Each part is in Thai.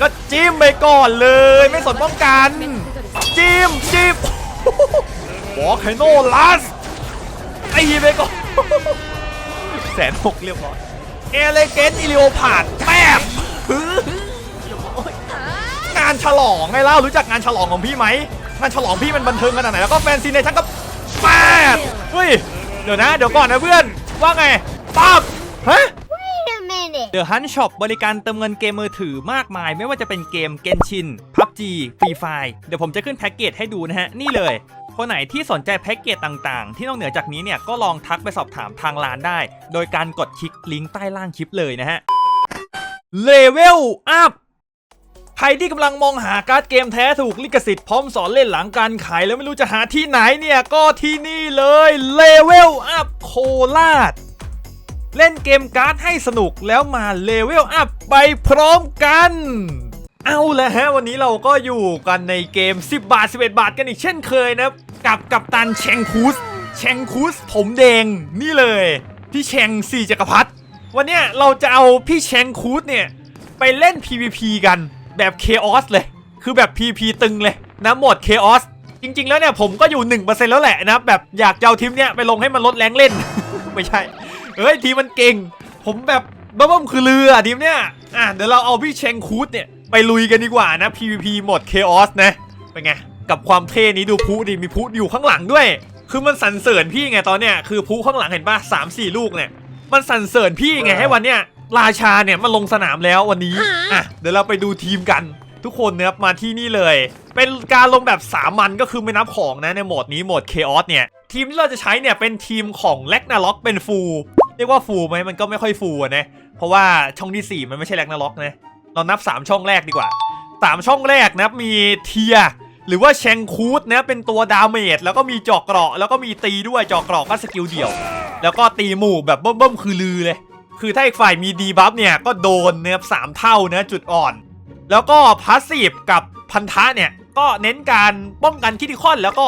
ก็จิ้มไปก่อนเลย ไม่สนป้องกัน จิ้มจิ้มบอกไฮโนลัสตีไปก่อนแสนหกเรียบร้อยเอเลเกนอิลิโอผ่านแป๊บงานฉลองไงเล่ารู้จักงานฉลองของพี่ไหมงานฉลองพี่มันบันเทิงขนาดไหนแล้วก็แฟนซีในทั้งก็แป๊บเฮ้ยเดี๋ยวนะ เดี๋ยวก่อนนะเพื่อนว่าไงปั๊บฮะ Wait a minute. The Hunt Shop บริการเติมเงินเกมมือถือมากมาย ไม่ว่าจะเป็นเกม Genshin PUBG Free Fire เดี๋ยวผมจะขึ้นแพ็กเกจให้ดูนะฮะ นี่เลย คนไหนที่สนใจแพ็กเกจต่างๆ ที่นอกเหนือจากนี้เนี่ยก็ลองทักไปสอบถามทางร้านได้ โดยการกดคลิกลิงก์ใต้ล่างคลิปเลยนะฮะ Level Up ใครที่กำลังมองหาการ์ดเกมแท้ถูกลิขสิทธิ์พร้อมสอนเล่นหลังการขายแล้วไม่รู้จะหาที่ไหนเนี่ย ก็ที่นี่เลย Level Up โคราช เล่นเกมการ์ดให้สนุกแล้วมาเลเวลอัพไปพร้อมกัน เอาละฮะวันนี้เราก็อยู่กันในเกม 10 บาท 11 บาทกันอีกเช่นเคยนะครับกับกัปตันเชงคูสเชงคูสผมแดงนี่เลยพี่เชงสี่จักรพรรดิวันนี้เราจะเอาพี่เชงคูสเนี่ยไปเล่น PVP กันแบบ Chaos เลย คือแบบ PVP ตึงเลยนะโหมด Chaos จริง ๆ แล้วเนี่ยผมก็อยู่ 1%แล้วแหละนะแบบอยากจะเอาทีมเนี้ยไปลงให้มันลดแรงเล่น ไม่ใช่ เฮ้ยทีมมันเก่ง ผมแบบบ้าๆคือเรือทีมเนี้ยอะเดี๋ยวเราเอาพี่เชงคูดเนี่ยไปลุยกันดีกว่านะ PVP หมด Chaos นะเป็นไงกับความเท่นี้ดูพุดิมีพุอยู่ข้างหลังด้วย คือมันสั่นเสริญพี่ไงตอนเนี้ยคือพุข้างหลังเห็นป่ะสามสี่ลูกเนี่ยมันสั่นเสริญพี่ไงให้วันเนี้ยราชาเนี่ยมาลงสนามแล้ววันนี้อะเดี๋ยวเราไปดูทีมกันทุกคนนะครับมาที่นี่เลย เป็นการลงแบบสามัญก็คือไม่นับของนะในโหมดนี้โหมด Chaos เนี่ยทีมที่เราจะใช้เนี่ยเป็นทีมของแล็กนาล็อกเป็นฟูล เรียกว่าฟูไหมมันก็ไม่ค่อยฟูลอะนะ เพราะว่าช่องที่ 4 มันไม่ใช่แล็กนาล็อกนะ เรานับ 3 ช่องแรกดีกว่า 3 ช่องแรกนับมีเทียหรือว่าแชงคูดนะเป็นตัวดาเมจแล้วก็มีจอกเกราะ แล้วก็มีตีด้วยจอกเกราะก็สกิลเดี่ยว แล้วก็ตีหมู่แบบเบิ่มๆคือลือเลย คือถ้าอีกฝ่ายมีดีบัฟเนี่ยก็โดนนะครับสามเท่านะจุดอ่อน แล้วก็พาสซีฟกับพันธะเนี่ยก็เน้นการป้องกันคิติคอนแล้วก็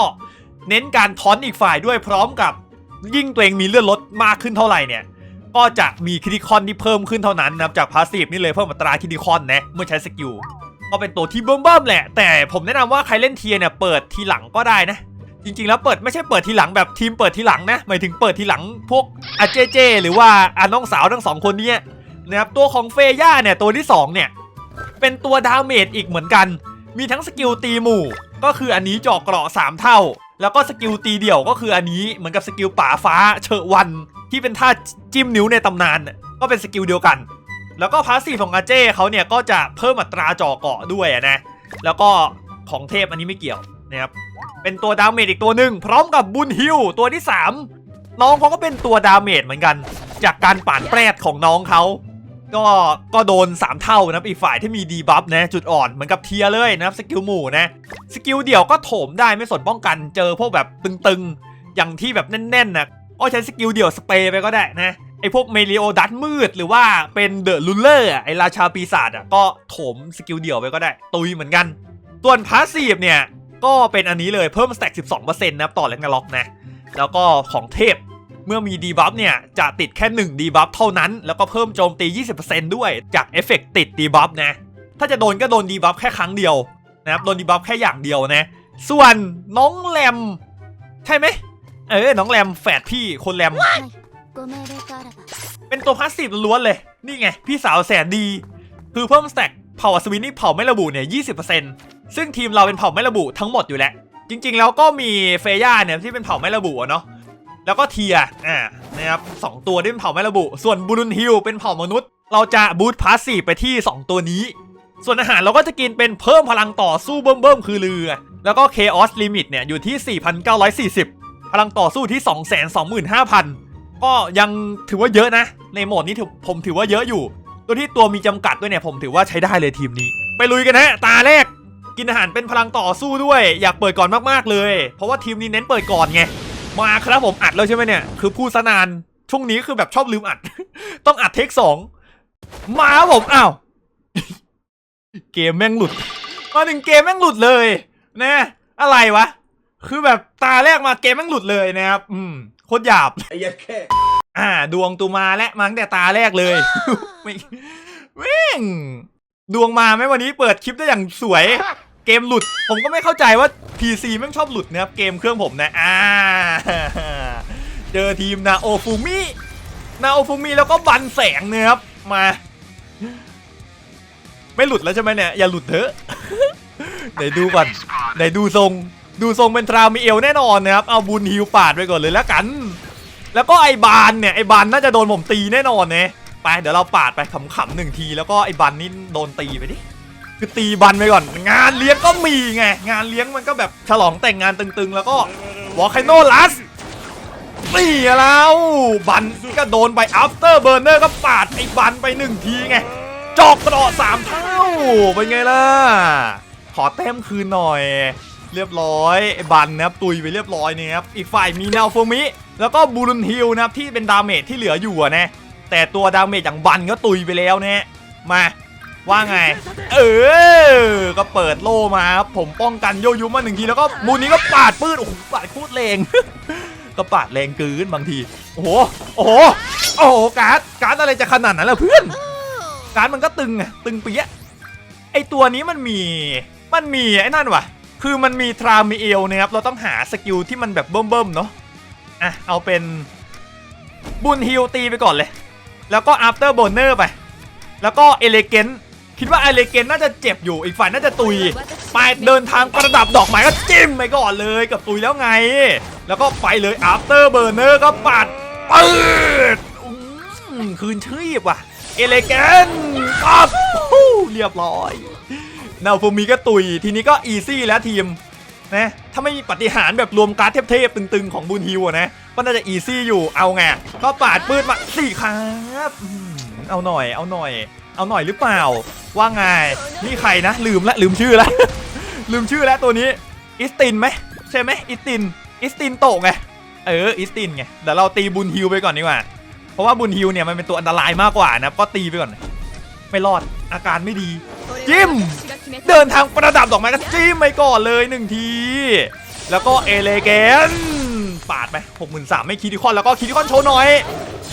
เน้นการทอนอีกฝ่ายด้วยพร้อมกับ ยิ่งตัวเองมีเลือดลดมากขึ้นเท่าไหร่เนี่ยก็จะมีคิติคอนที่เพิ่มขึ้นเท่านั้นนะครับจากพาสซีฟนี่เลยเพิ่มอัตราคิติคอนนะเมื่อใช้สกิลก็เป็นตัวที่เบิ่มๆแหละ แต่ผมแนะนำว่าใครเล่นเทียเนี่ยเปิดทีหลังก็ได้นะ จริงๆ แล้วเปิดไม่ใช่เปิดทีหลังแบบทีมเปิดทีหลังนะหมายถึงเปิดทีหลังพวกอาเจเจหรือว่าอาน้องสาวทั้งสองคนเนี้นะครับตัวของเฟย่าเนี่ยตัวที่สองเนี่ยเป็นตัวดาเมจอีกเหมือนกัน มีทั้งสกิลตีหมู่ ก็คืออันนี้เจาะเกราะ3 เท่า แล้วก็สกิลตีเดี่ยวก็คืออันนี้เหมือนกับสกิลป่าฟ้าเฉอวัน ที่เป็นท่าจิ้มนิ้วในตำนานก็เป็นสกิลเดียวกัน แล้วก็พาสซีฟของอาเจ้เขาเนี่ยก็จะเพิ่มอัตราจาะเกาะด้วยนะแล้วก็ของเทพอันนี้ไม่เกี่ยวนะครับเป็นตัวดาเมจอีกตัวหนึ่งพร้อมกับบุญฮิวตัวที่ 3 น้องเขาก็เป็นตัวดาเมจเหมือนกัน จากการป่านแปรดของน้องเขา ก็ก็โดน 3 เท่านะอีกฝ่ายที่มีดีบัฟนะจุดอ่อนเหมือนกับเทียเลยนะครับสกิลหมู่นะสกิลเดี่ยวก็โถมได้ไม่สนป้องกันเจอพวกแบบตึงๆ อย่างที่แบบแน่นๆนะอ้อใช้สกิลเดี่ยวสเปรย์ไปก็ได้นะไอพวกเมลิโอดัตมืดหรือว่าเป็นเดอะลูเลอร์ไอราชาปีศาจอะก็โถมสกิลเดี่ยวไปก็ได้ ตุยเหมือนกัน ส่วนพาสซีฟเนี่ยก็เป็นอันนี้เลยเพิ่มสแต็ก12%นะครับต่อแรงกระล็อกนะแล้วก็ของเทพ เมื่อมีดีบัฟเนี่ยจะติดแค่1ดีบัฟเท่านั้น แล้วก็เพิ่มโจมตี 20%ด้วยจากเอฟเฟกติดดีบัฟนะ ถ้าจะโดนก็โดนดีบัฟแค่ครั้งเดียวนะครับ โดนดีบัฟแค่อย่างเดียวนะ ส่วนน้องแรม ใช่ไหม เออ น้องแรมแฝดพี่คนแรม เป็นตัวพาสซีฟล้วนเลย นี่ไง พี่สาวแสนดี คือเพิ่มแต็กเผ่าสวินนี่เผ่าไม่ระบุเนี่ย20%ซึ่งทีมเราเป็นเผ่าไม่ระบุทั้งหมดอยู่แล้ว จริง ๆ แล้วก็มีเฟย่าเนี่ยที่เป็นเผ่าไม่ระบุเนาะ แล้วก็เทียอ่านะครับสองตัวที่เป็นเผ่าไม่ระบุ ส่วนบูรุนฮิลเป็นเผ่ามนุษย์ เราจะบูทพาสซีไปที่ 2 ตัวนี้ ส่วนอาหารเราก็จะกินเป็นเพิ่มพลังต่อสู้เบิ่มๆคือเรือ แล้วก็ Chaos Limit เนี่ยอยู่ที่ 4,940 พลังต่อสู้ที่ 225,000 ก็ยังถือว่าเยอะนะ ในโหมดนี้ถือผมถือว่าเยอะอยู่ ตัวที่ตัวมีจำกัดด้วยเนี่ยผมถือว่าใช้ได้เลยทีมนี้ ไปลุยกันฮะตาแรกกินอาหารเป็นพลังต่อสู้ด้วย อยากเปิดก่อนมากๆเลย เพราะว่าทีมนี้เน้นเปิดก่อนไง มาครับผมอัดแล้วใช่ไหมเนี่ย คือพูดซะนาน ช่วงนี้คือแบบชอบลืมอัด ต้องอัดเทคสองมาครับผมอ้าวเกมแม่งหลุดมาถึงเกมแม่งหลุดเลยนะอะไรวะ คือแบบตาแรกมาเกมแม่งหลุดเลยนะครับ อืมโคตรหยาบไอ้ยัดแค่อ่า ดวงตูมาและมั้งแต่ตาแรกเลยไม่แม่งดวงมาไหมวันนี้เปิดคลิปได้อย่างสวย เกมหลุด ผมก็ไม่เข้าใจว่า PC แม่งชอบหลุดนะครับ เกมเครื่องผมนะอ่าเจอทีมนาโอฟูมินาโอฟูมิแล้วก็บันแสงเนี่ยครับมา ไม่หลุดแล้วใช่ไหมเนี่ย อย่าหลุดเถอะไหนดูก่อนไหนดูทรงดูทรงเป็นทรามิเอลแน่นอนนะครับ เอาบุญฮิวปาดไปก่อนเลยแล้วกัน แล้วก็ไอ้บานเนี่ย ไอ้บานน่าจะโดนผมตีแน่นอนเนี่ยไปเดี๋ยวเราปาดไปขำๆหนึ่งทีแล้วก็ไอ้บันนี่โดนตีไปดิ คือตีบันไปก่อน งานเลี้ยงก็มีไง งานเลี้ยงมันก็แบบฉลองแต่งงานตึงๆ แล้วก็วอลคโนลัสนี่แล้ว บันก็โดนไปอัฟเตอร์เบอร์เนอร์ก็ปาดไอ้บันไปหนึ่งทีไง จอกกระดสามเท่าเป็นไงล่ะ ขอแต้มคืนหน่อย เรียบร้อยไอ้บันนะครับตุยไปเรียบร้อยเนี่ยครับอีกฝ่ายมีแนาโฟมิ แล้วก็บูรุนฮิลนะครับที่เป็นดาเมจที่เหลืออยู่นะแต่ตัวดาเมจอย่างบันก็ตุยไปแล้วนะมา ว่าไง เออ ก็เปิดโล่มาครับผมป้องกันโยยุมาหนึ่งทีแล้วก็มูนี้ก็ปาดปืนโอ้โหปาดคตรแรงก็ปาดแรงเกินบางที โอ้โห โอ้โห โอ้โห การ์ด การ์ดอะไรจะขนาดนั้นล่ะเพื่อน การ์ดมันก็ตึงอะตึงเปียไอตัวนี้มันมี มันมีไอ้นั่นวะคือมันมีทรามิเอลนะครับ เราต้องหาสกิลที่มันแบบเบิ่มๆเนาะ อะ เอาเป็นบุญฮิลตีไปก่อนเลย แล้วก็ after b o n e r ไป แล้วก็เอเลเกน คิดว่าเอเลเกนน่าจะเจ็บอยู่อีกฝ่ายน่าจะตุยไปเดินทางประดับดอกไม้ก็จิ้มไปก่อนเลยกับตุยแล้วไง แล้วก็ไปเลย after burner ก็ปัดปืดอื้อคืนชีพว่ะเอเลเกนปั๊บฮู้เรียบร้อยนาฟูมิก็ตุย ทีนี้ก็อีซี่แล้วทีมนะถ้าไม่มีปฏิหารย์แบบรวมการ์ดเทพๆตึงๆ ของบุญฮิวอะนะก็น่าจะอีซี่อยู่เอาไงก็ปาดปืนมาสี่ครับอืมเอาหน่อยเอาหน่อย เอาหน่อยหรือเปล่า ว่าไง นี่ใครนะ ลืมละลืมชื่อละ ลืมชื่อแล้วตัวนี้ อิสตินไหมใช่ไหมอิสติน อิสตินโตไง เออ อิสตินไง เดี๋ยวเราตีบุญฮิวไปก่อนดีกว่า เพราะว่าบุญฮิวเนี่ยมันเป็นตัวอันตรายมากกว่านะ ก็ตีไปก่อน ไม่รอด อาการไม่ดี จิ้ม เดินทางประดับดอกไม้ก็จิ้มไปก่อนเลยหนึ่งที แล้วก็เอเลเกนปาดไปหกหมื่นสามไม่คิดิคอนแล้วก็คิดิคอนโชว์หน่อย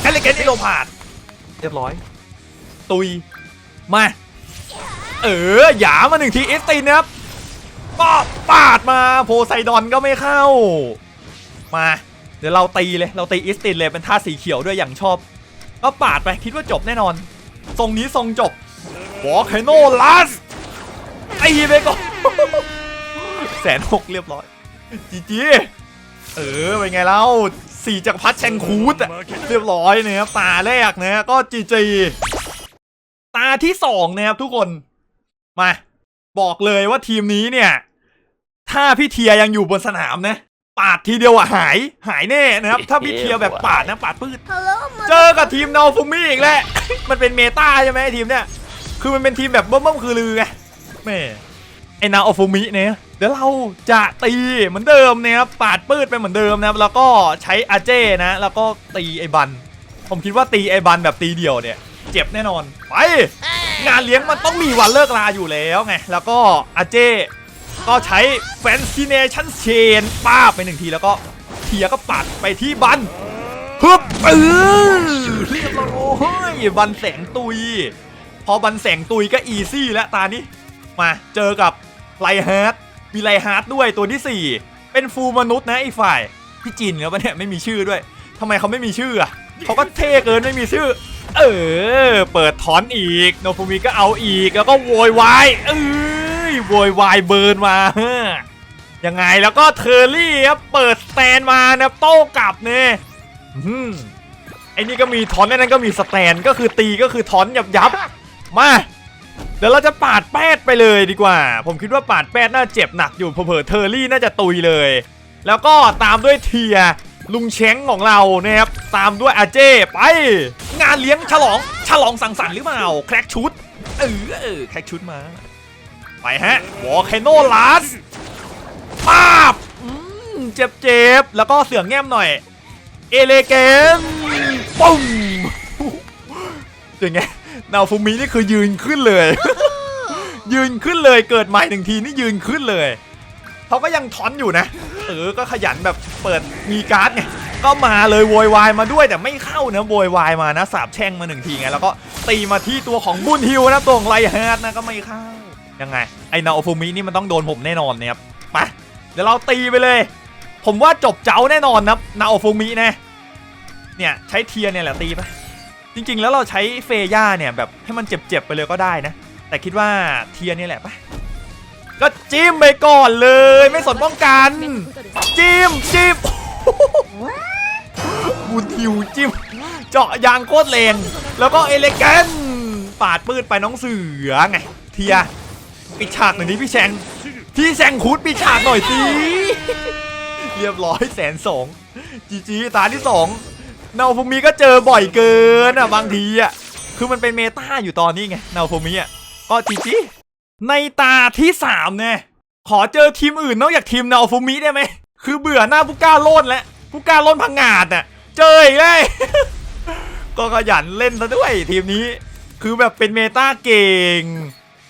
เอเลเกนอีโลพาดเรียบร้อย ตุย มา เออหยามาหนึ่งทีเอสตินนะครับก็ปาดมาโพไซดอนก็ไม่เข้า มา เดี๋ยวเราตีเลยเราตีอิสตินเลยเป็นท่าสีเขียวด้วยอย่างชอบ ก็ปาดไปคิดว่าจบแน่นอน ทรงนี้ทรงจบวอลเคโนลัสตีไปก่อนแสนหกเรียบร้อยจีจีเออเป็นไงเล่าสี่จักรพรรดิแชงคูดอะเรียบร้อยเนะครับตาแรกเนะก็จีจี ตาที่สองนะครับทุกคนมาบอกเลยว่าทีมนี้เนี่ย ถ้าพี่เทียยังอยู่บนสนามนะ ปาดทีเดียวอะหายหายแน่นะครับ ถ้าพี่เทียแบบปาดนะปาดปืด Hello เจอกับทีมนาฟูมิอีกแล้ว มันเป็นเมตาใช่ไหมไอ้ทีมเนี่ยคือมันเป็นทีมแบบเบิ่มๆคือลือไงแม่ไอ้นาฟูมิเนี่ยเดี๋ยวเราจะตีเหมือนเดิมนะครับปาดปืดไปเหมือนเดิมนะครับแล้วก็ใช้อาเจ้นะ แล้วก็ตีไอ้บัน ผมคิดว่าตีไอ้บันแบบตีเดี่ยวเนี่ย เจ็บแน่นอน ไป งานเลี้ยงมันต้องมีวันเลิกลาอยู่แล้วไง แล้วก็อาเจ้ก็ใช้แฟนซีเนชั่นเชนป้าบไปหนึ่งทีแล้วก็เทียก็ปัดไปที่บันฮึบเออเรียบร้อยบันแสงตุย พอบันแสงตุยก็อีซี่แล้วตานี้ มาเจอกับไลฮาร์ดมีไลฮาร์ดด้วยตัวที่ 4 เป็นฟูลมนุษย์นะไอ้ฝ่าย พี่จินแล้วปะเนี่ยไม่มีชื่อด้วยทำไมเขาไม่มีชื่ออะเขาก็เท่เกินไม่มีชื่อ เออ เปิดถอนอีก โนฟูมิก็เอาอีกแล้วก็โวยวายเอ้ยโวยวายเบิร์นมาฮะยังไงแล้วก็เทอร์รี่ครับเปิดสแตนมานะโต้กลับเนี่ยอืมไอ้นี่ก็มีทอนไอ้นั่นก็มีสแตนก็คือตีก็คือทอนยับยับมาเดี๋ยวเราจะปาดแป้ดไปเลยดีกว่า ผมคิดว่าปาดแป้ดน่าเจ็บหนักอยู่เผลอเทอร์รี่น่าจะตุยเลย แล้วก็ตามด้วยเทียลุงเช้งของเรานะครับตามด้วยอาเจ้ไป งานเลี้ยงฉลอง ฉลองสังสรรค์หรือเปล่า แครกชุด เออเออแครกชุดมา ไปฮะวอลเคโนลัสปาบอืมเจ็บเจ็บแล้วก็เสืองแง้มหน่อย เอเลเกนปุ้มเป็นไงนาฟูมินี่คือยืนขึ้นเลย ยืนขึ้นเลยเกิดใหม่หนึ่งทีนี่ยืนขึ้นเลยเขาก็ยังทอนอยู่นะ เออ ก็ขยันแบบเปิดมีการ์ดไง ก็มาเลยโวยวายมาด้วยแต่ไม่เข้านะโวยวายมานะสาบแช่งมาหนึ่งทีไงแล้วก็ตีมาที่ตัวของบุญฮิวนะตัวของไรฮาร์ดนะก็ไม่เข้ายังไงไอนาโอฟูมินี่มันต้องโดนผมแน่นอนเนี่ยครับไปเดี๋ยวเราตีไปเลย ผมว่าจบเจ้าแน่นอนนะนาโอฟูมินะเนี่ยใช้เทียเนี่ยแหละตีไปจริง ๆ แล้วเราใช้เฟย่าเนี่ยแบบให้มันเจ็บๆไปเลยก็ได้นะ แต่คิดว่าเทียร์นี่แหละปะก็จิ้มไปก่อนเลย ไม่สนป้องกัน จิ้มจิ้ม บุญทิวจิ้มเจาะยางโคตรแรงแล้วก็เอเลแกนปาดปืดไปน้องเสือไง เทียปิดฉากหน่อยนี้พี่แชงพี่แชงคูดปิดฉากหน่อยสิเรียบร้อยแสนสองจีจีตาที่สองนาฟูมิก็เจอบ่อยเกินอะบางทีอะคือมันเป็นเมตาอยู่ตอนนี้ไงนาฟูมิอะก็จีจีในตาที่สามเนี่ยขอเจอทีมอื่นนอกจากทีมนาฟูมิได้ไหมคือเบื่อหน้าผู้กล้าโลดแล้วผู้กล้าโลดพังงาดน่ะ เจออีกเลย ก็ขยันเล่นซะด้วยทีมนี้ คือแบบเป็นเมตาเก่ง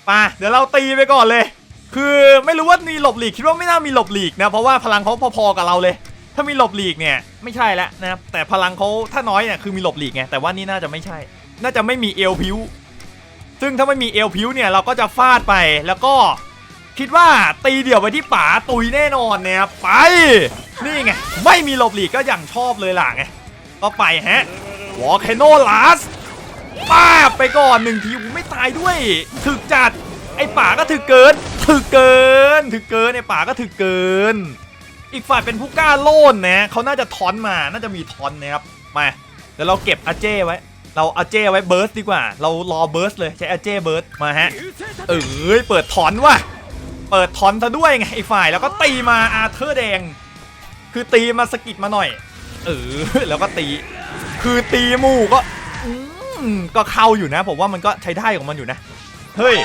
มาเดี๋ยวเราตีไปก่อนเลย คือไม่รู้ว่ามีหลบหลีกคิดว่าไม่น่ามีหลบหลีกนะเพราะว่าพลังเขาพอๆกับเราเลย ถ้ามีหลบหลีกเนี่ยไม่ใช่แล้วนะครับแต่พลังเขาถ้าน้อยเนี่ยคือมีหลบหลีกไงแต่ว่านี่น่าจะไม่ใช่ น่าจะไม่มีเอลพิวซึ่งถ้าไม่มีเอลพิวเนี่ยเราก็จะฟาดไปแล้วก็ คิดว่าตีเดี่ยวไปที่ป๋าตุยแน่นอนเนี่ยไป นี่ไง ไม่มีหลบหลีกก็อย่างชอบเลยล่ะไงก็ไปฮะวอลเคโนลาสป้าบไปก่อนหนึ่งทีไม่ตายด้วย ถึกจัด ไอ้ป๋าก็ถึกเกิน ถึกเกิน ถึกเกินไอ้ป๋าก็ถึกเกิน อีกฝ่ายเป็นผู้กล้าโล่นนะเขาน่าจะทอนมาน่าจะมีทอนนะครับมาเดี๋ยวเราเก็บอาเจ้ไว้ เราอาเจ้ไว้เบิร์สดีกว่า เรารอเบิร์สเลยใช้อาเจ้เบิร์สมาฮะเอ้ยเปิดถอนว่ะ เปิดถอนซะด้วยไงไอ้ฝ่ายแล้วก็ตีมาอาเธอร์แดง คือตีมาสกิดมาหน่อย เออแล้วก็ตี คือตีหมู่ก็ก็เข้าอยู่นะ ผมว่ามันก็ใช้ได้ของมันอยู่นะ เฮ้ย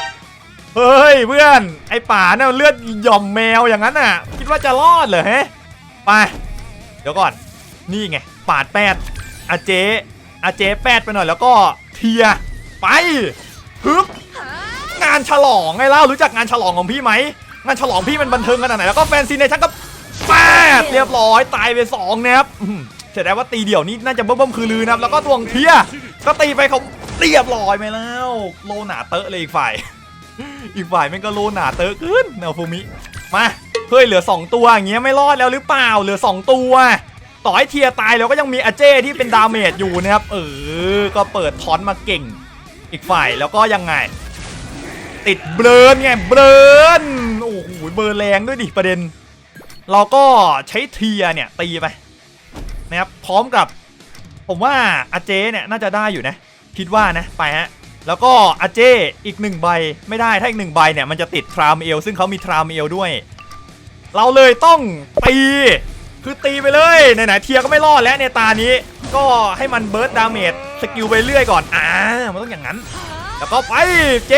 เฮ้ยเพื่อน ไอ้ป่าเนี่ยเลือดหย่อมแมวอย่างนั้นน่ะ คิดว่าจะรอดเหรอฮะไป เดี๋ยวก่อน นี่ไง ปาดแปดอาเจอาเจแปดไปหน่อยแล้วก็เทีย ไปฮึบ งานฉลองไงเล่ารู้จักงานฉลองของพี่ไหมงานฉลองพี่มันบันเทิงขนาดไหนแล้วก็แฟนซีเนชั่นก็แปดเรียบร้อยตายไปสองนะครับเสียดายว่าตีเดี่ยวนี้น่าจะเบิ่มๆคือลือนะครับแล้วก็ตวงเทียก็ตีไปเขาเรียบร้อยไปแล้ว โลหนาเตอะเลยอีกฝ่าย อีกฝ่ายแม่งก็โลหนาเตอะขึ้นเนลฟูมิมาเฮ้ยเหลือ 2 ตัวอย่างเงี้ยไม่รอดแล้วหรือเปล่าเหลือ 2 ตัว ต่อให้เทียตายแล้วก็ยังมีอาเจ้ที่เป็นดาเมจอยู่นะครับเออก็เปิดทอนมาเก่ง อีกฝ่ายแล้วก็ยังไง ติดเบลนไงเบลนโอ้โหเบลนแรงด้วยดิประเด็น เราก็ใช้เทียเนี่ยตีไปนะครับพร้อมกับ ผมว่าอาเจเนี่ยน่าจะได้อยู่นะ คิดว่านะไปฮะแล้วก็อาเจอีกหนึ่งใบไม่ได้ถ้าอีกหนึ่งใบเนี่ยมันจะติดทรามเอลซึ่งเขามีทรามเอลด้วย เราเลยต้องตีคือตีไปเลยไหนๆเทียก็ไม่รอดแล้วในตานี้ ก็ให้มันเบิร์ดดาเมจสกิลไปเรื่อยก่อนอ่ามันต้องอย่างนั้น แล้วก็ไปเจ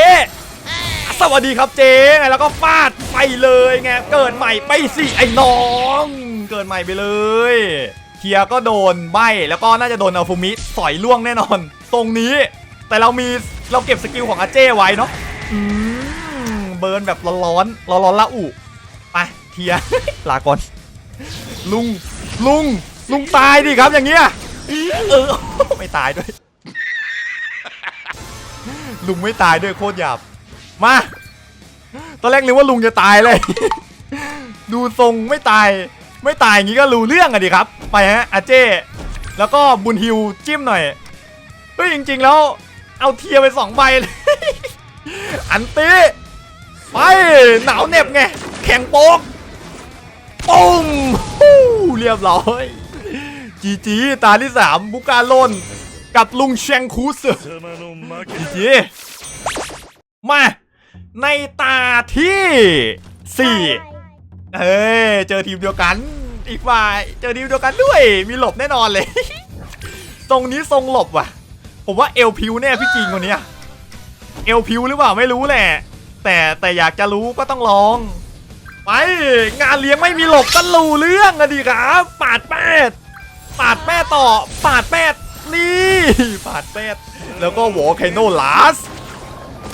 สวัสดีครับเจ๊ไงแล้วก็ฟาดไปเลยไงเกิดใหม่ไปสิไอ้น้อง เกิดใหม่ไปเลยเคียก็โดนใบแล้วก็น่าจะโดนอัลฟูมิสอยล่วงแน่นอน ตรงนี้ แต่เรามีเราเก็บสกิลของอาเจ้ไว้เนาะอืมเบิร์นแบบร้อนๆร้อนละอุไปเทียลาก่อน ลุงลุงลุงตายดิครับอย่างเงี้ยเออไม่ตายด้วย ลุงไม่ตายด้วยโคตรหยาบ มา ตอนแรกนึกว่าลุงจะตายเลย ดูทรงไม่ตาย ไม่ตายอย่างงี้ก็รู้เรื่องอะดิครับ ไปฮะอาเจ้แล้วก็บุญฮิวจิ้มหน่อย เฮ้ยจริง ๆ แล้ว เอาเทียไปสองใบเลย อันตีไปหนาวเน็บไง แข็งโป๊กปุ้มเรียบร้อยจีจีตาที่สามบุกาโลนกับลุงแชงคูสจีจีมา ในตาที่สี่เฮ้ยเจอทีมเดียวกัน อีกฝ่ายเจอทีมเดียวกันด้วย มีหลบแน่นอนเลย ตรงนี้ทรงหลบว่ะ ผมว่าเอลพิวแน่พี่จริงคนเนี้ยเอลพิวหรือเปล่าไม่รู้แหละ แต่แต่อยากจะรู้ก็ต้องลองไปงานเลี้ยงไม่มีหลบก็รู้เรื่องอะดีครับปาดแปดปาดแป้ต่อปาดแปดนี่ปาดแปดแล้วก็วอลเคโนลาส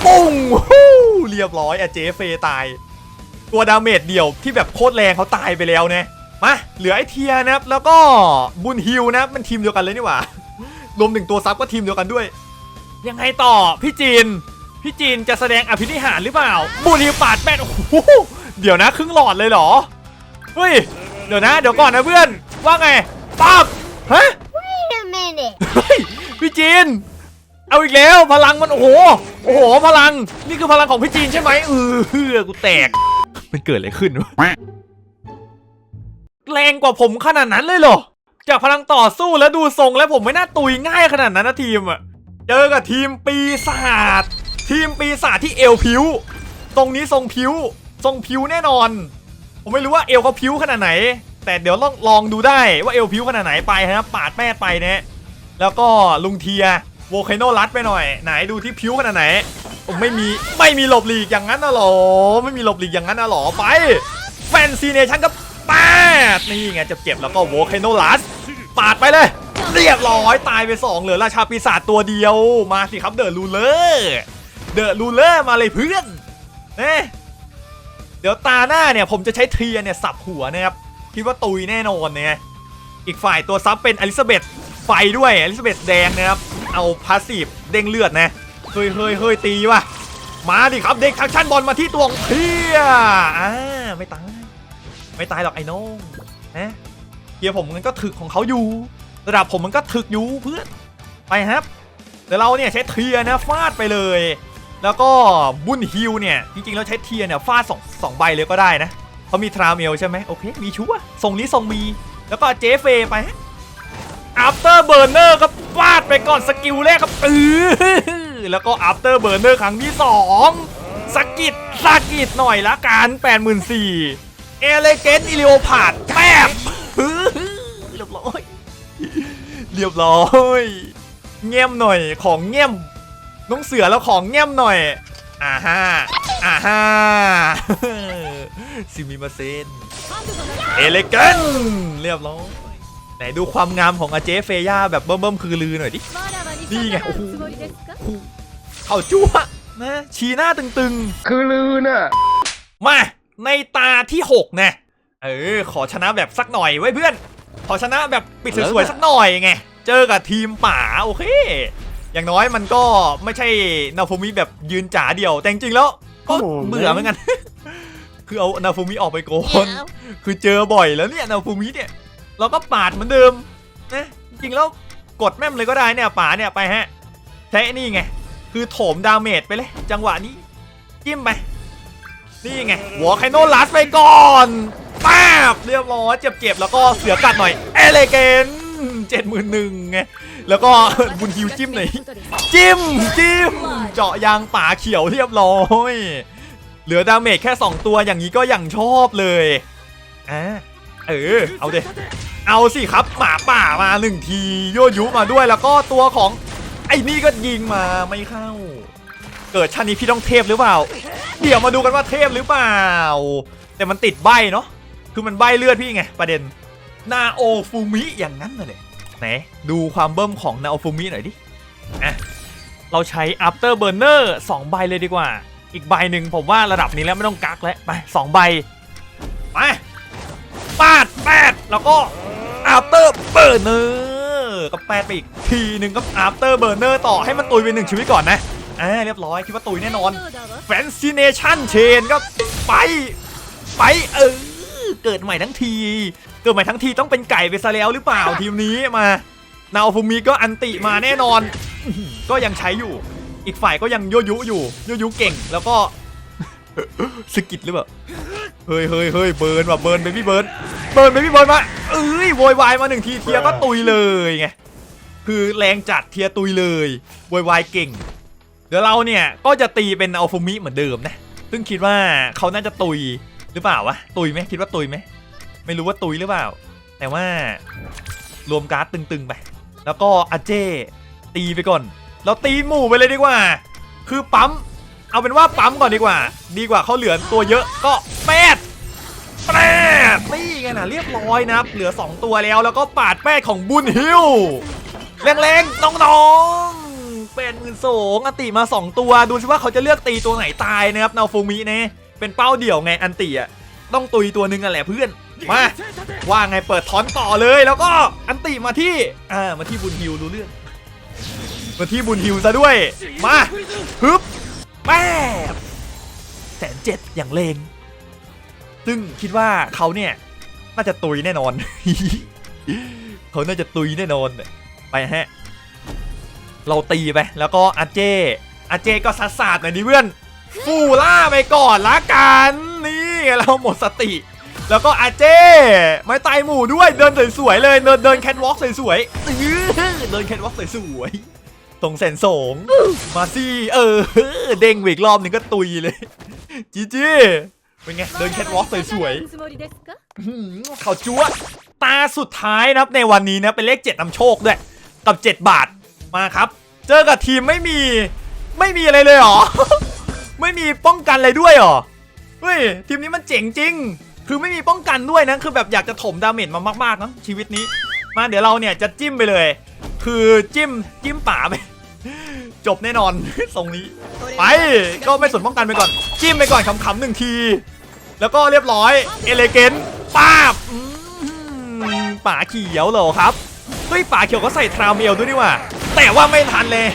ปุ้งฮู้เรียบร้อยอะเจเฟตาย ตัวดาเมจเดี่ยวที่แบบโคตรแรงเขาตายไปแล้วเนี่ยมาเหลือไอเทียนะครับ แล้วก็บุญฮิวนะครับมันทีมเดียวกันเลยนี่หว่ารวมถึงตัวซับก็ทีมเดียวกันด้วย ยังไงต่อพี่จีน พี่จีนจะแสดงอภินิหารหรือเปล่า บุญฮิวปาดแม่นโอ้โหเดี๋ยวนะครึ่งหลอดเลยเหรอเฮ้ยเดี๋ยวนะ เดี๋ยวก่อนนะเพื่อนว่าไงปั๊บฮะ Wait a minute เฮ้ยพี่จีน เอาอีกแล้วพลังมันโอ้โหโอ้โหพลังนี่คือพลังของพี่จีนใช่ไหมเออเฮือกูแตก มันเกิดอะไรขึ้นวะแรงกว่าผมขนาดนั้นเลยเหรอจากพลังต่อสู้แล้วดูทรงแล้วผมไม่น่าตุยง่ายขนาดนั้นนะทีมอะเจอกับทีมปีศาจทีมปีศาจที่เอวพิวตรงนี้ทรงพิวทรงพิวแน่นอน ผมไม่รู้ว่าเอวเขาพิวขนาดไหน แต่เดี๋ยวลองลองดูได้ว่าเอวพิวขนาดไหนไปนะปาดแม่ไปนะแล้วก็ลุงเทีย โวคโนรัดไปหน่อย ไหนดูที่พิ้วขนาดไหนไม่มีไม่มีหลบหลีกอย่างนั้นนะหรอ ไม่มีหลบหลีกอย่างนั้นนะหรอไป แฟนซีเนชั่นก็ปาดนี่ไงเจ็บๆแล้วก็โวคโนรัดปาดไปเลย เรียบร้อยตายไปสองเหลือราชาปีศาจตัวเดียวมาสิครับเดอะรูเลอร์เดอะรูเลอร์มาเลยเพื่อนเน่เดี๋ยวตาหน้าเนี่ยผมจะใช้เทียเนี่ยสับหัวนะครับคิดว่าตุยแน่นอนเนี่ยอีกฝ่ายตัวซับเป็นอลิซาเบธ ไฟด้วยอลิซาเบธแดงนะครับ เอาพาสซีฟเด้งเลือดนะ เฮ้ยเฮ้ยเฮ้ยตีว่ะ มาดิครับเด็กทักชั่นบอลมาที่ตัวของเพียอ่าไม่ตาย ไม่ตายหรอกไอ้น้องนะเกียผมมันก็ถึกของเขาอยู่ ระดับผมมันก็ถึกอยู่เพื่อน ไปครับ เดี๋ยวเราเนี่ยใช้เทียนะฟาดไปเลย แล้วก็บุญฮิวเนี่ยจริงๆเราใช้เทียเนี่ยฟาดสองสองใบเลยก็ได้นะเขามีทราเมลใช่ไหมโอเค มีชัวร์ทรงนี้ทรงมี แล้วก็เจเฟไปฮะ after burner ก็ฟาดไปก่อนสกิลแรกครับเออแล้วก็ after burner ครั้งที่สองสกิดสกิดหน่อยละกัน84,000เอเลเกนอิเลโอพาดแป๊บเรียบร้อยเรียบร้อยเงียมหน่อยของเงียมน้องเสือแล้วของเงียมหน่อยอ่าฮ่าอ่าฮ่าซิมิมาเซนเอเลกันเรียบร้อย ไหนดูความงามของอาเจเฟย่าแบบเบิ่มๆคือลือหน่อยดิ นี่ไงโอ้โหเขาจั่วนะชี้หน้าตึงคือลือน่ะๆมาในตาที่6นะเออขอชนะแบบสักหน่อยไว้เพื่อน ขอชนะแบบปิดสวยๆสักหน่อยไง เจอกับทีมป่าโอเค อย่างน้อยมันก็ไม่ใช่นาโฟมิแบบยืนจ๋าเดียว แต่จริงๆแล้วก็โอ้โหเบื่อเหมือนกัน คือเอานาโฟมิออกไปก่อนคือเจอบ่อยแล้วเนี่ยนาฟูมิเนี่ย เราก็ปาดเหมือนเดิมนะจริงแล้วกดแม่มเลยก็ได้เนี่ยป่าเนี่ยไปฮะใช้นี่ไง คือโถมดาเมจไปเลย จังหวะนี้ จิ้มไป นี่ไง หัวไคโนลัสไปก่อนป้าบเรียบร้อยเจ็บๆ แล้วก็เสือกัดหน่อย เอเลเกนเจ็ดหมื่นหนึ่งไง แล้วก็บุญฮิวจิ้มหน่อย จิ้มจิ้ม เจาะยางป่าเขียวเรียบร้อย เหลือดาเมจแค่ 2 ตัวอย่างนี้ก็อย่างชอบเลยอ่า เออ เอาเดเอาสิครับหมาป่ามาหนึ่งทีโยยุมาด้วยแล้วก็ตัวของ ไอ้นี่ก็ยิงมาไม่เข้า เกิดชาตินี้พี่ต้องเทพหรือเปล่า เดี๋ยวมาดูกันว่าเทพหรือเปล่า แต่มันติดใบเนาะคือมันใบเลือดพี่ไงประเด็นนาโอฟูมิอย่างนั้นเลยไหนดูความเบิ่มของนาโอฟูมิหน่อยดิอะเราใช้ after burner 2ใบเลยดีกว่า อีกใบหนึ่งผมว่าระดับนี้แล้วไม่ต้องกักแล้วไปสองใบไป ปาดแปดแล้วก็ after burner ก็แปดไปอีกทีหนึ่งก็ after burner ต่อให้มันตุยไปหนึ่งชีวิตก่อนนะอ่าเรียบร้อยคิดว่าตุยแน่นอน fascination chain ก็ไปไปเออเกิดใหม่ทั้งที เกิดใหม่ทั้งทีต้องเป็นไก่ไปซะแล้วหรือเปล่าทีมนี้มานาฟูมิก็อันติมาแน่นอน ก็ยังใช้อยู่ อีกฝ่ายก็ยังโยยุอยู่โยยุเก่ง แล้วก็สกิดหรือเปล่า เฮ้ยเฮ้ยเฮ้ยเบิร์นว่ะเบิร์นเบบี้เบิร์นเบิร์นเบบี้เบิร์นมาเอ้ยโวยวายมาหนึ่งทีเทียก็ตุยเลยไงคือแรงจัดเทียตุยเลยโวยวายเก่ง เดี๋ยวเราเนี่ยก็จะตีเป็นอัลฟูมิเหมือนเดิมนะซึ่งคิดว่าเขาน่าจะตุยหรือเปล่าวะตุยไหมคิดว่าตุยไหมไม่รู้ว่าตุยหรือเปล่า แต่ว่ารวมการ์ดตึงๆไปแล้วก็อาเจตีไปก่อน เราตีหมู่ไปเลยดีกว่า คือปั๊ม เอาเป็นว่าปั๊มก่อนดีกว่า ดีกว่าเขาเหลือตัวเยอะก็แปดแปดนี่ไงนะเรียบร้อยนะครับ เหลือ 2 ตัวแล้วแล้วก็ปาดแปดของบุญฮิวแรงๆน้องๆเป็นหมื่นสงอันติมา 2 ตัวดูสิว่าเขาจะเลือกตีตัวไหนตายนะครับนาฟูมิเนี่ยเป็นเป้าเดี่ยวไงอันติอะต้องตุยตัวนึงอะแหละเพื่อนมาว่าไงเปิดทอนต่อเลยแล้วก็อันติมาที่อ่ามาที่บุญฮิวรู้เรื่องมาที่บุญฮิวซะด้วยมาฮึบ แม่แสนเจ็ดอย่างเลงซึ่งคิดว่าเขาเนี่ย น่าจะตุยแน่นอน เขาน่าจะตุยแน่นอน ไปฮะ เราตีไป แล้วก็อาเจ อาเจก็สัดสาดหน่อยดิเพื่อน ฟูล่าไปก่อนละกัน นี่เราหมดสติ แล้วก็อาเจ ไม่ตายหมู่ด้วย เดินสวยๆเลย เดินเดินแคทวอล์กสวยๆเดินแคทวอล์กสวยๆ ตรงแสนสงมาซี่เออ เด้งอีกรอบนึงก็ตุยเลย จีจีเป็นไง เดินแคทวอล์กสวยๆเขาจั๊วตาสุดท้ายนะครับในวันนี้นะเป็นเลข 7นำโชคด้วย กับ 7 บาทมาครับ เจอกับทีมไม่มีไม่มีอะไรเลยหรอ ไม่มีป้องกันอะไรด้วยหรอ เฮ้ย ทีมนี้มันเจ๋งจริง คือไม่มีป้องกันด้วยนะ คือแบบอยากจะถมดาเมจมามากๆนะชีวิตนี้ มาเดี๋ยวเราเนี่ยจะจิ้มไปเลย คือจิ้มจิ้มป่าไปจบแน่นอนทรงนี้ ไปก็ไม่สนป้องกันไปก่อน จิ้มไปก่อนขำๆหนึ่งที แล้วก็เรียบร้อยเอเลเกนป้าบป่าเขียวเหรอครับเฮ้ยป่าเขียวก็ใส่ทราวเมลด้วยนี่ว่าแต่ว่าไม่ทันแล้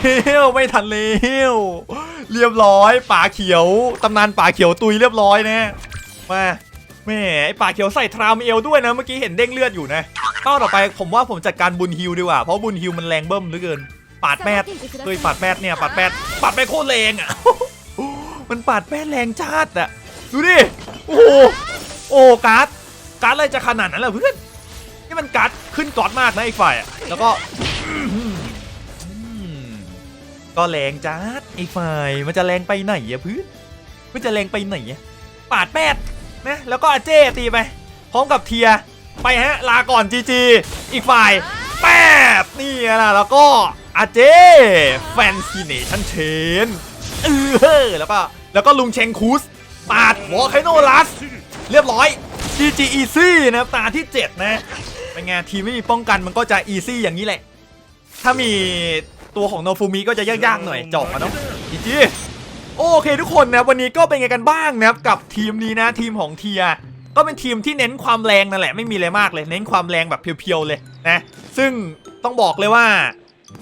วไม่ทันแล้วเรียบร้อยป่าเขียวตำนานป่าเขียวตุยเรียบร้อยนะมา แม่ไอป่าเขียวใส่ทราวเมลด้วยนะเมื่อกี้เห็นเด้งเลือดอยู่นะต่อต่อไปผมว่าผมจัดการบุญฮิวดีกว่าเพราะบุญฮิวมันแรงเบิ้มเหลือเกินปาดแมดเฮ้ยปาดแมดเนี่ยปาดแมดปาดแมดโคตรแรงอะมันปาดแมดแรงชาติอะดูดิโอ้โหโอ้การ์ดการ์ดอะไรจะขนาดนั้นเหรอเพื่อนนี่มันการ์ดขึ้นกอตมากนะอีกฝ่ายอะแล้วก็ก็แรงจัดไอ้ฝ่ายมันจะแรงไปไหนอะเพื่อนมันจะแรงไปไหนอะปาดแปด นะแล้วก็อาเจ้ตีไปพร้อมกับเทียไปฮะลาก่อนจีจีอีกฝ่ายแปดนี่นะแล้วก็อาเจ้แฟนซีเนชั่นเชนเออแล้วก็แล้วก็ลุงเชงคูสปาดวอลไคโนลัสเรียบร้อย GG Easy นะครับตาที่ 7 นะเป็นไงทีมไม่มีป้องกันมันก็จะ Easy อย่างนี้แหละ ถ้ามีตัวของโนฟูมิก็จะยากๆหน่อยจอกอะเนาะจีจี โอเคทุกคนนะวันนี้ก็เป็นไงกันบ้างนะครับกับทีมนี้นะทีมของเทียก็เป็นทีมที่เน้นความแรงนั่นแหละไม่มีอะไรมากเลยเน้นความแรงแบบเพียวๆเลยนะซึ่งต้องบอกเลยว่า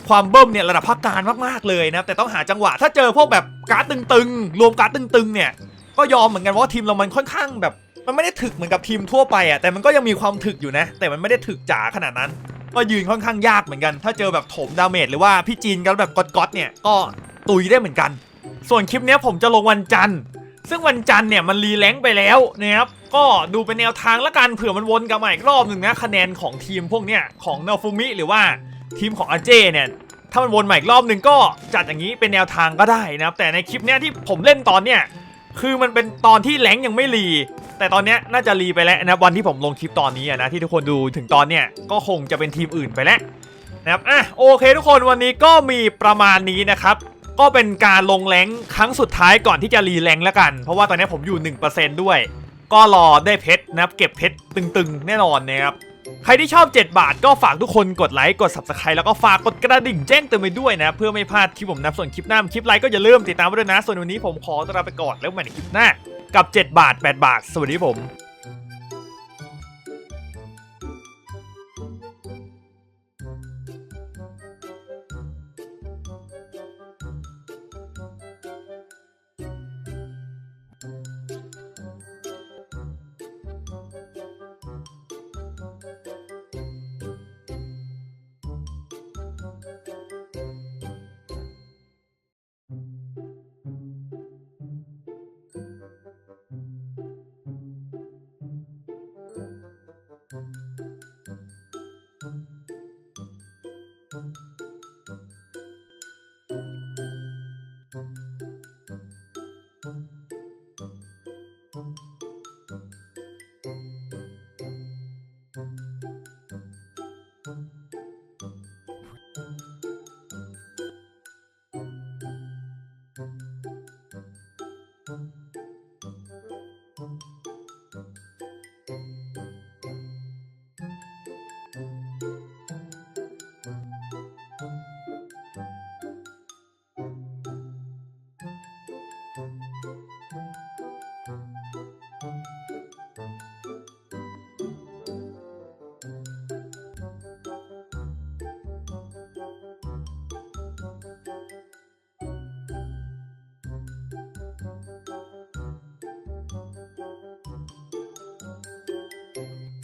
ความเบิ้มเนี่ยระดับภาคกางมากๆเลยนะแต่ต้องหาจังหวะ ถ้าเจอพวกแบบการ์ดตึงๆ รวมการ์ดตึงๆ เนี่ยก็ยอมเหมือนกันเพราะว่าทีมเรามันค่อนข้างแบบ มันไม่ได้ถึกเหมือนกับทีมทั่วไปอะแต่มันก็ยังมีความถึกอยู่นะ แต่มันไม่ได้ถึกจ๋าขนาดนั้น ก็ยืนค่อนข้างยากเหมือนกัน ถ้าเจอแบบถมดาเมจหรือว่าพี่จีนกันแบบก๊อตๆเนี่ยก็ตุยได้เหมือนกัน ส่วนคลิปนี้ผมจะลงวันจันทร์ ซึ่งวันจันทร์เนี่ยมันรีแลงไปแล้วนะครับ ก็ดูเป็นแนวทางละกันเผื่อมันวนกลับมาอีกรอบหนึ่งนะคะแนนของทีมพวกเนี้ยของเนฟูมิหรือว่าทีมของอาเจเนี่ยถ้ามันวนใหมาอีกรอบหนึ่งก็จัดอย่างนี้เป็นแนวทางก็ได้นะครับ แต่ในคลิปเนี้ยที่ผมเล่นตอนเนี้ยคือมันเป็นตอนที่แรงยังไม่รี แต่ตอนเนี้ยน่าจะรีไปแล้วนะวันที่ผมลงคลิปตอนนี้นะที่ทุกคนดูถึงตอนเนี้ยก็คงจะเป็นทีมอื่นไปแล้วนะครับอะโอเคทุกคนวันนี้ก็มีประมาณนี้นะครับ ก็เป็นการลงแรงครั้งสุดท้ายก่อนที่จะรีแรงแล้วกัน เพราะว่าตอนนี้ผมอยู่ 1%ด้วย ก็รอได้เพชรนะครับ เก็บเพชรตึงๆ แน่นอนนะครับ ใครที่ชอบ 7 บาทก็ฝากทุกคนกดไลค์ กด subscribe แล้วก็ฝากกดกระดิ่งแจ้งเตือนไปด้วยนะ เพื่อไม่พลาดคลิปผมนะส่วนคลิปหน้าคลิปไลค์ก็อย่าลืมติดตามไว้ด้วยนะ ส่วนวันนี้ผมขอตัวลาไปก่อนแล้วมาในคลิปหน้ากับ 7 บาท 8 บาท สวัสดีผม